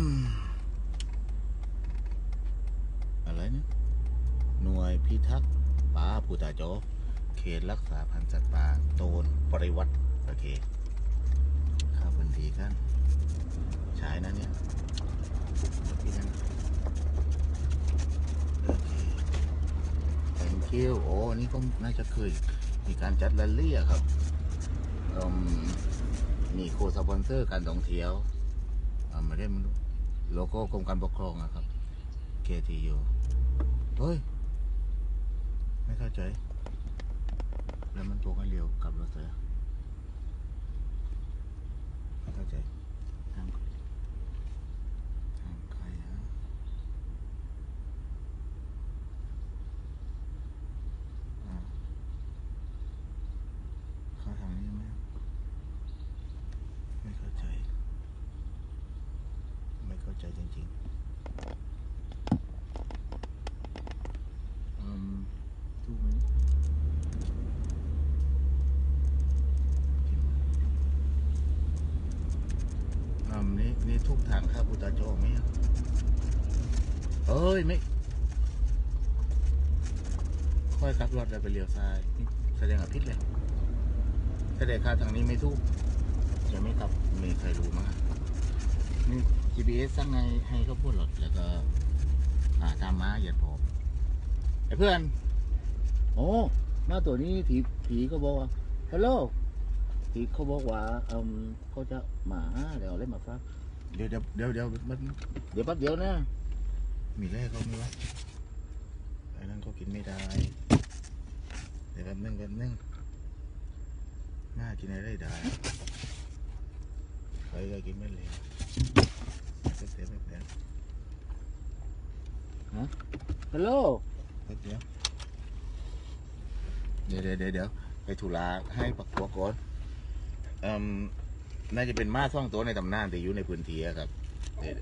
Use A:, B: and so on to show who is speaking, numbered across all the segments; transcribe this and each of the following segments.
A: มอะไรเนี่ยหน่วยพิทักษ์ป่าปูตาโจเขตรักษาพันธุ์สัตว์ป่าโตนปริวัติโอเคข้าวพื้นที่กันฉายนะเนี่ยที่นั่นโอเค thank you โอ้นี่ก็น่าจะเคยมีการจัดแรลลี่อะครับอืมนี่โคสปอนเซอร์การท่องเที่ยวอ่าไม่ได้มัน โลโก้กรมการปกครองอะครับ KTU เฮ้ย ไม่เข้าใจ แล้วมันตัวกันเร็วกลับรถเลยอะไม่เข้าใจทางทางใครฮะอ่าเข้าทางนี้ไหมไม่เข้าใจ ไม่ เข้าใจจริงๆอืมถูกไหมอ่านี่นี่ทุกทางครับอุตาโจไหมอะเอ้ยไม่ ค่อยกลับรถแล้วไปเลี้ยวซ้ายนี่แสดงอภิษเลย แสดงค่าทางนี้ไม่ถูกจะไม่กลับมีใครรู้มั้งอะนี่ GPS สั่งไงให้เขาพูดรถแล้วก็หาตามม้าเหยียดผมไอ้เพื่อน โอ้มาตัวนี้ผีผีก็บอกว่าฮัลโหล thì เขาบอกว่าเอมเขาจะมาหาเดี๋ยวเล่นมาฟังเดี๋ยวเดี๋ยวเดี๋ยวเดี๋ยวมันเดี๋ยวแป๊บเดียวนะ มีแร่เขาไหมวะไอ้นั่นเขากินไม่ได้ เดี๋ยวแป๊บนึงแป๊บนึงน่ากินอะไรได้ใครก็กินไม่เลยแป๊บ เดียวแป๊บเดียวฮะฮัลโหลแป๊บเดียวเดี๋ยวเดี๋ยวเดี๋ยวเดี๋ยวไปธุระให้ปักตัวก่อนเอ่มน่าจะเป็นม้าซ่องตัวในตำนานแต่อยู่ในพื้นที่อะครับเดี๋ยว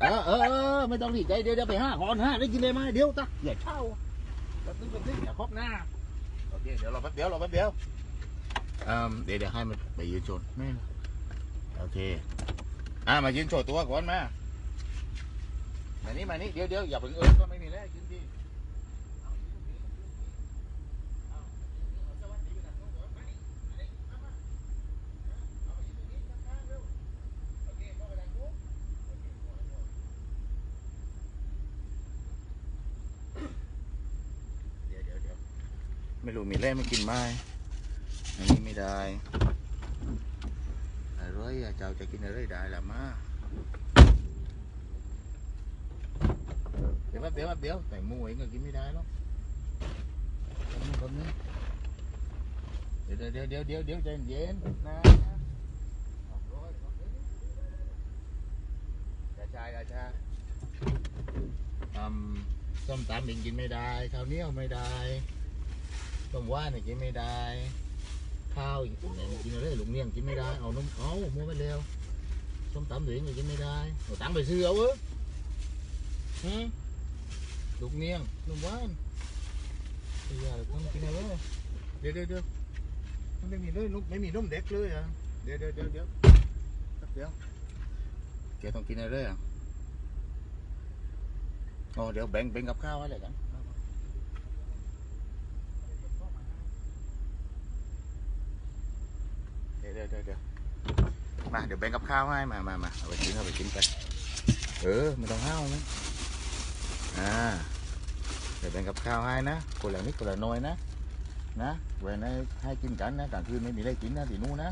A: เออเออเออไม่ต้องดีใจเดี๋ยวเดี๋ยวไปห้าก่อนห้าได้กินได้ไหมเดี๋ยวตะอย่าเช่าแป๊บนึงแป๊บนึงอย่าครบหน้าโอเคเดี๋ยวรอแป๊บเดียวรอแป๊บเดียวเอ่มเดี๋ยวเดี๋ยวให้มันไปยืนชนไม่นะโอเค อ่ามายืนโชว์ตัวก่อนมามานี่มานี่เดี๋ยวเดี๋ยวอย่าเพิ่งเอิ้นก็ไม่มีแล้วกินดีเดี๋ยวเดี๋ยวไม่รู้มีแร่ไม่กินไหมอันนี้ไม่ได้ อะไรอะเจ้าจะกินอะไรได้ล่ะมาเดี๋ยวแป๊บเดี๋ยวแป๊บเดี๋ยวแต่หมูเองก็กินไม่ ข้าวเหนียวไม่ได้ต้มว่านเนี่ยกินไม่ได้ข้าวอีกไหนกินอะไรลุงเนียงกินไม่ได้ เอานมเอามัวไปแล้วส้มตำเหลืองกินไม่ได้เอาตังไปซื้อเอาเออฮะลุงเนียงนมว่านไอ้ยาทำกินอะไรเดี๋ยวเดี๋ยวเดี๋ยวไม่มีเลยลูกไม่มีนมเด็กเลยอะเดี๋ยวเดี๋ยวเดี๋ยวเดี๋ยวเดี๋ยวแกต้องกินอะไรอะอ๋อเดี๋ยวแบ่งแบ่งกับข้าวอะไรกัน เดี๋ยวเดี๋ยวเดี๋ยวเดี๋ยวมาเดี๋ยวแบ่งกับข้าวให้มามามาเอาไปกินเอาไปกินไปเออไม่ต้องห้าวนะอ่าเดี๋ยวแบ่งกับข้าวให้นะคนละนิดคนละหน้อยนะนะเว้นให้ให้กินกันนะกลางคืนไม่มีอะไรกินนะตีนู้นะ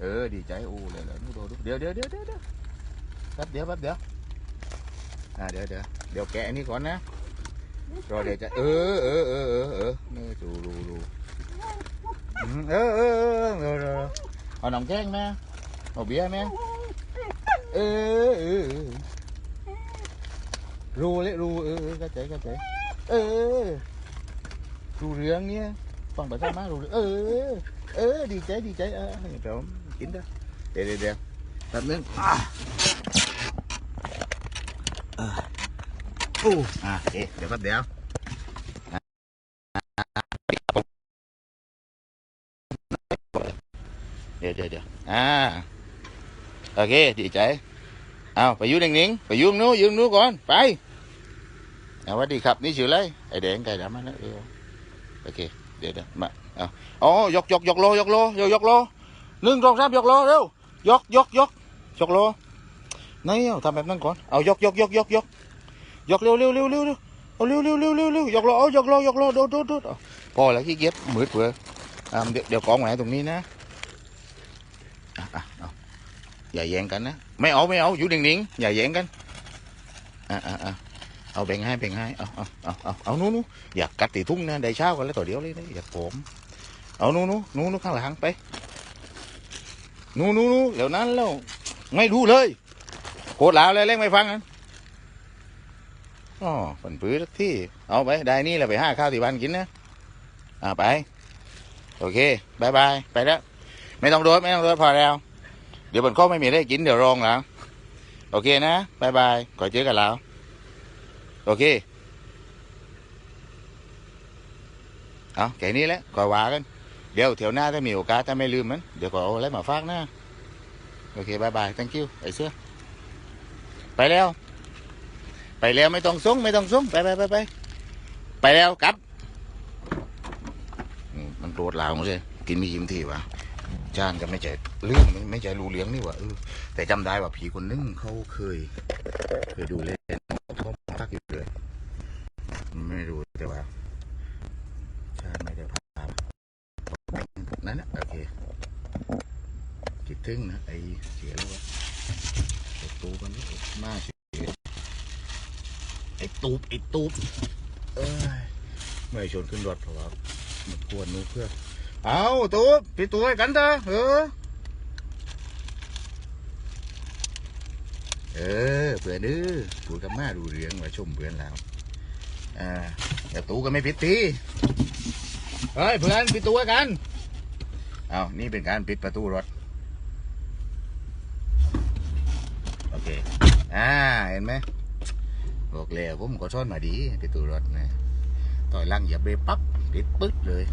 A: เออดีใจโอ้เลยเลยนู้ดูดูเดี๋ยวเดี๋ยวเดี๋ยวเดี๋ยวเดี๋ยวแป๊บเดียวแป๊บเดียวอ่าเดี๋ยวเดี๋ยวเดี๋ยวแกะอันนี้ก่อนนะรอเดี๋ยวจะเออเออเออเออเออนี่ดูดูดูอืมเออเออเออเออ เออเอาน้ำแข็งไหมเอาเบียร์ไหมเออเออเออรู้เลยรู้เออเออเข้าใจ ดี๋ยวเดี๋ยวอ่าโอเคดีใจเอาไปอยืนนิ่งๆไปอยืนนู้นยืนนู้ก่อนไปเอาสวัสดีครับนี่ชื่ออะไรไอแดงไก่ดำมาแล้วเออโอเคเดี๋ยวเดี๋ยวมาเอาอ๋อยกยกยกโลยกโลยกยกโลหนึ่งสองสามยกโลเร็วยกยกยกยกโลนี่เอาทำแบบนั้นก่อนเอายกยกยกยกยกยกเร็วเร็วเร็วเร็วเร็วเอาเร็วเร็วเร็วเร็วเร็วยกโลเอายกโลยกโลโดดโดดโดดพอแล้วขี้เกียจมืดเผื่อเดี๋ยวเดี๋ยวกองไว้ตรงนี้นะ อะเอาอย่าแย่งกันนะ ไม่เอาไม่เอาอยู่นิ่งๆอย่าแย่งกันอะอะอะเอาแบ่งให้แบ่งให้เอาเอาเอาเอาเอานู้นนู้นอยากกัดตีทุ่งนะได้เช้ากันแล้วต่อเดียวเลยนะอยากผมเอานู้นนู้นนู้นนู้นข้างหลังไปนู้นนู้นนู้นเดี๋ยวนั้นแล้วไม่รู้เลยโคตรลาวเลยเล่งไม่ฟังกันอ๋อฝันปื้อที่ เอาไปได้นี่แหละไปห้าข้าวที่บ้านกินนะอ่าไป โอเคบายบายไปแล้ว ไม่ต้องโดไม่ต้องโดพอแล้ว เดี๋ยวบนข้อไม่มีได้กินเดี๋ยวรองแล้ว โอเคนะบายบายกอเจอกันแล้ว โอเคเอาแค่นี้แหละกอว่ากัน เดี๋ยวเที่ยวหน้าถ้ามีโอกาสถ้าไม่ลืมมัน เดี๋ยวก็เอาอะไรมาฝากนะ โอเคบายบาย thank you ไอ้เสื้อไปแล้ว ไปแล้วไม่ต้องส่งไม่ต้องส่งไปไปไปไปไปแล้วกลับ มันโกรธเราเลยกินไม่ยิ้มทีวะ จานก็ไม่ใจเรื่องไม่ไม่ใจรู้เลี้ยงนี่วะเออแต่จำได้ว่าผีคนนึงเขาเคย เคยดูเล่นเขาพักอยู่เลย ไม่รู้แต่ว่าชาติไม่ได้พานั่นนะโอเคคิดถึงนะไอเสียแล้ววะตูกันนี่มาเสียไอตูบไอตูบเอ้ยไม่ชวนขึ้นรถเพราะว่ามันกวนนูเพื่อน เอาตูบพี่ตัวกันเถอะเออ เออเพื่อนเด้อพูดกับมาดูเรื่องว่าชมเพื่อนแล้วอ่าแต่ตูก็ไม่ผิดทีเฮ้ยเพื่อนปิดตัวกันเอานี่เป็นการปิดประตูรถ โอเค อ่า เห็นไหมบอกแล้วผมก็ซ่อนมาดีปิดประตูรถนะต่อยลังอย่าเบรปั๊บปิดปึ๊ดเลย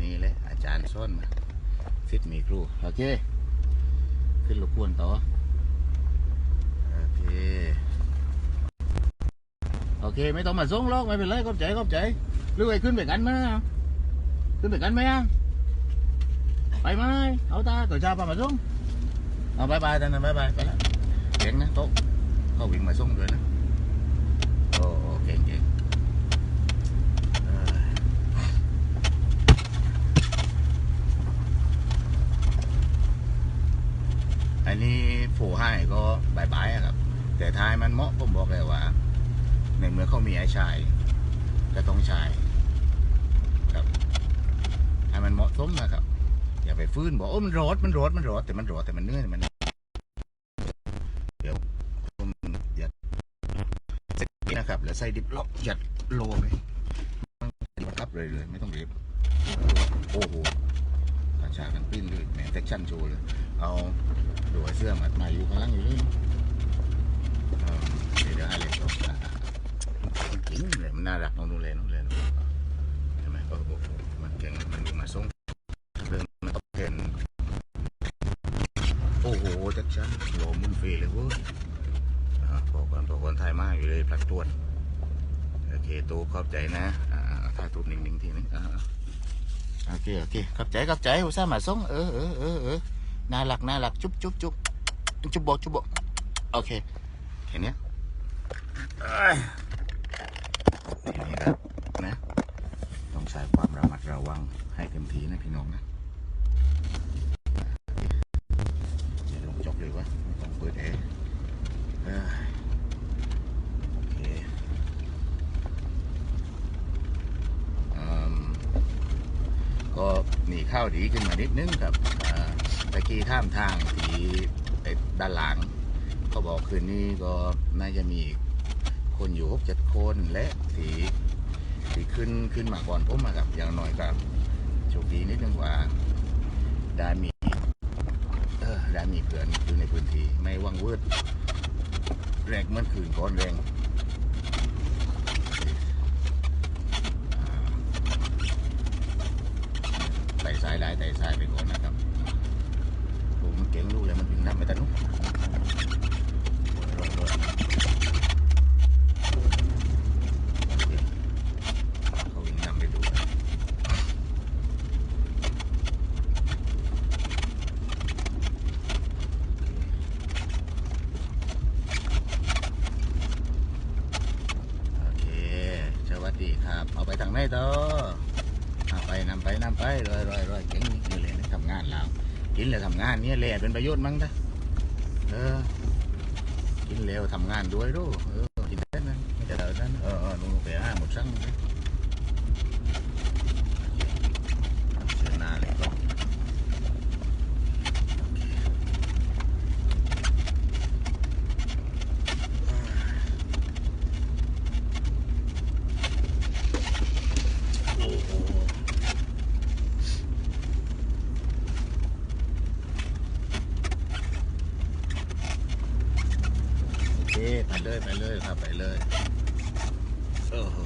A: นี่แหละอาจารย์ซ่อนมาฟิตมีครู โอเค ขึ้นรบกวนต่อ โอเค โอเค ไม่ต้องมาส่งหรอกไม่เป็นไรขอบใจขอบใจหรือไปขึ้นไปกันไหมขึ้นไปกันไหมอะไปไหมเอาตาตัวชาพามาส่งเอาบายบายท่านนะบายบายไปแล้วเก่งนะโต๊ะเขาวิ่งมาส่งด้วยนะโอ้โอ้เก่งเก่งเอ้ย อันนี้ฝูให้ก็บายบายครับ แต่ท้ายมันเหมาะผมบอกเลยว่า ในเมื่อเขามีไอ้ชายก็ต้องชายครับให้มันเหมาะสมนะครับ อย่าไปฟื้นบอกโอ้มันร้อนมันร้อนมันร้อนแต่มันร้อนแต่มันเนื่อยมันเดี๋ยวผมอย่านะครับแล้วใส่ดิบล็อกหยัดโลไปมันครับเลยเลยไม่ต้องรีบโอ้โห ชากันปิ้นเลยแหมเซ็กชั่นโชว์เลย เอาดูไอ้เสื้อมามาอยู่ข้างล่างอยู่เลยเออเดี๋ยวเดี๋ยวให้เล็กลงอะอะจริงเลยมันน่ารักน้องดูเลยน้องเลยน้องเห็นไหมโอ้โหมันเก่งมันมาส่งเดินมันต้องเห็นโอ้โหจักชันโหมุนเฟเลยเว้ยอ่าพอก่อนพอก่อนถ่ายมากอยู่เลยปลัดตรวจโอเคตูขอบใจนะอ่าถ่ายตูนิ่งๆทีนึงอ่า เคโอเคขอบใจขอบใจอุตส่าห์มาส่งเออเออเออเออน่ารักน่ารักจุ๊บจุ๊บจุ๊บจุ๊บบอกจุ๊บบอกโอเคแค่นี้นี่ครับนะต้องใช้ความระมัดระวังให้เต็มที่นะพี่น้องนะเดี๋ยวลงจบเลยวะต้องเปิดแอร์เอ้ยโอเคอืมก็หนี ข้าวดีขึ้นมานิดนึงครับตะกี้ข้ามทางที่ด้านหลังเขาบอกคืนนี้ก็น่าจะมีคนอยู่หกเจ็ดคนและที่ที่ขึ้นขึ้นมาก่อนผมมากับอย่างหน่อยกับโชคดีนิดนึงว่าได้มีเออได้มีเพื่อนอยู่ในพื้นที่ไม่ว่างวืดแรงเมื่อคืนก่อนแรง สายไปก่อนนะครับผมเก่งลูกเลยมันถึงน้ำไปแต่นุ๊กดีครับ เอาไปทางไหนต่อ นำไปนำไปรอยรอยรอยเก่งนี่เลยนะทำงานแล้วกินแล้วทำงานเนี่ยแหละเป็นประโยชน์มั้งนะเออกินแล้วทำงานด้วยรู้เออกินได้นะไม่แต่เดินนั้นเออเออนู่นไปห้าหมดสั่งเลยเชิญหน้าเลยก็โอ้โหโอเคไปเลยไปเลยครับไปเลยโอ้โห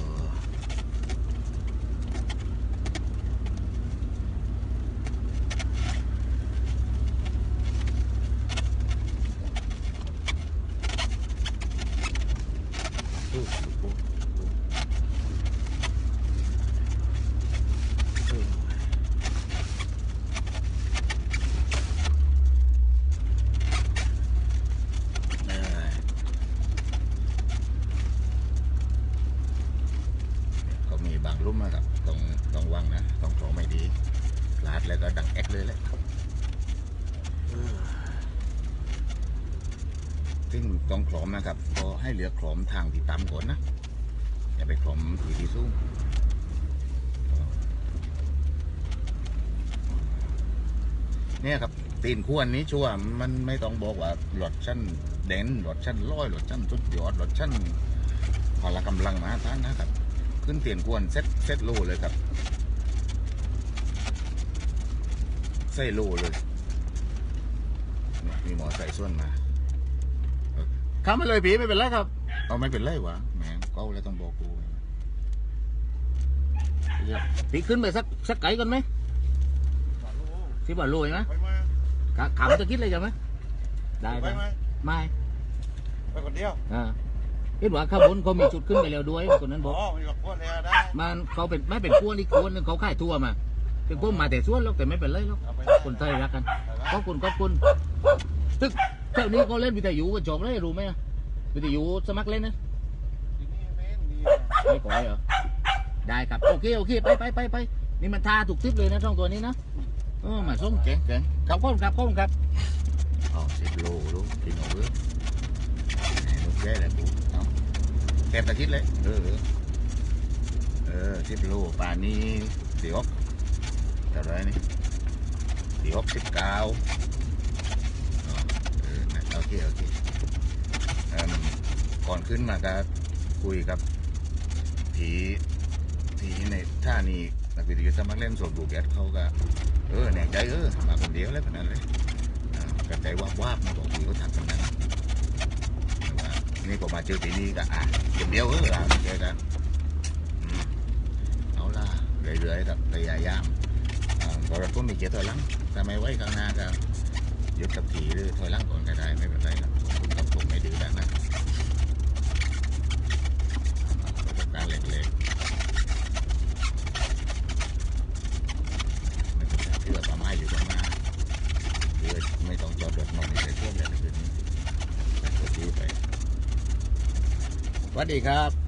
A: โอ้โหโอ้โหโอ้โหเอ้ย ก็ มาครับต้องต้องวังนะต้องโถไม่ดีลาดแล้วก็ดังแอกเลยแหละซึ่งต้องขลมนะครับก็ให้เหลือขลมทางที่ต่ำก่อนนะอย่าไปขลมที่ที่สูงเนี่ยครับตีนขั้วนี้ชัวร์มันไม่ต้องบอกว่าหลอดชั้นเด่นหลอดชั้นร้อยหลอดชั้นสุดยอดหลอดชั้นพละกำลังมหาศาลนะครับ ขึ้นเตียนกวนเซ็ตเซ็ตโลเลยครับใส่โลเลยเนี่ยมีหมอใส่ส่วนมาข้ามมาเลยผีไม่เป็นไรครับ เอาไม่เป็นไรวะแหมก็แล้วต้องบอกกูผีขึ้นไปสักสักไก่กันไหมสิบว่าโลใช่ไหม
B: ไปมา
A: ขขามจะคิดเลยใช่ไหมได้
B: ไป
A: ได้
B: มา
A: ไม่
B: ไปคนเดียว
A: อ่า เห็นว่าข้างบนเขามีจุดขึ้นไปแล้วด้วยคนนั้นบอก
B: อ๋อมีแบบพวกเรือได้
A: มันเขาเป็นไม่เป็นกวนอีกกวนหนึงเขาขายทั่วมาเป็นพวกมาแต่ส่วนแล้วแต่ไม่เป็นไรหรอก
B: เอาไปได้
A: คนไทยรักกันขอบคุณขอบคุณตึกแถวนี้เขาเล่นวิทยุกันจบเลยรู้ไหมอะวิทยุสมัครเล่นนะ
B: ที่นี่เม้นดี
A: ไม่ก่อยเหรอได้ครับโอเคโอเคไปไปไปไปนี่มันทาถูกทิปเลยนะช่องตัวนี้นะเออมาส้มเจ๋งเจ๋งครับขอบคุณครับขอบคุณครับอ๋อสิบโลรู้กินเอาเว้ยแหมลูกแย่เล ยกูเอาแคบตะคิดเลยเออเออ เออสิบโลป่านนี้สี่อกเท่าไหรนี่สี่อกสิบเก้าอ๋อเออนะโอเคโอเคเอิ่มก่อนขึ้นมาก็คุยกับผีผีในท่านี้นักวิทยาสมัครเล่นส่วนบุกแกตเขาก็เออแน่ใจเออมาคนเดียวเลยคนนั้นเลยอ่ากระใจว่าบวาบมาบอกผีเขาทำกันนั้นแต่ว่า นี่พอมาเจอทีนี้ก็อะคนเดียวเอออะเจอกันอืมเอาล่ะเรื่อยๆกับพยายามอ่าพอเราต้นมีเกียร์ถอยหลังถ้าไม่ไหวข้างหน้าก็หยุดกับผีหรือถอยหลังก่อนก็ได้ไม่เป็นไรครับคุณกับผมไม่ดื้อดังนะประสบการณ์เล็กๆ ไม่ต้องเชื่อป่าไม้อยู่ตรงหน้าคือไม่ต้องจอดรถนอนในเชื่อมเลยคืนนี้แต่ตัวที่ไปส วัสดีครับ